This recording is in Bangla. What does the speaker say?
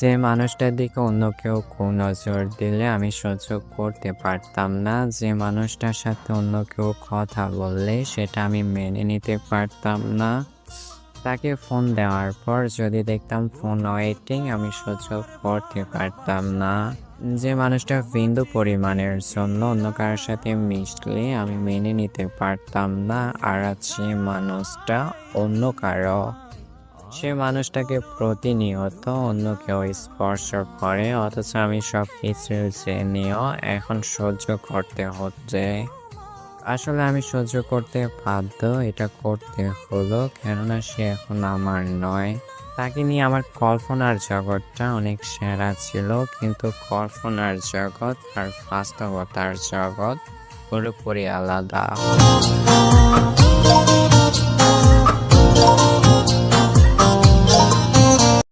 যে মানুষটার দিকে অন্য কেউ নজর দিলে আমি সহ্য করতে পারতাম না। যে মানুষটার সাথে অন্য কেউ কথা বললে সেটা আমি মেনে নিতে পারতাম না। তাকে ফোন দেওয়ার পর যদি দেখতাম ফোন ওয়েটিং, আমি সহ্য করতে পারতাম না। যে মানুষটা বিন্দু পরিমাণের জন্য অন্য কারোর সাথে মিশলে আমি মেনে নিতে পারতাম না। আর আছে মানুষটা অন্য কারও সে মানুষটাকে প্রতিনিয়ত অন্য কেউ স্পর্শ করে, অথচ আমি সব কিছু জেনেও এখন সহ্য করতে হচ্ছে। আসলে আমি সহ্য করতে বাধ্য, এটা করতে হলো, কেননা সে এখন আমার নয়। তাকে নিয়ে আমার কল্পনার জগৎটা অনেক সেরা ছিল, কিন্তু কল্পনার জগৎ আর বাস্তবতার জগৎ পুরোপুরি আলাদা।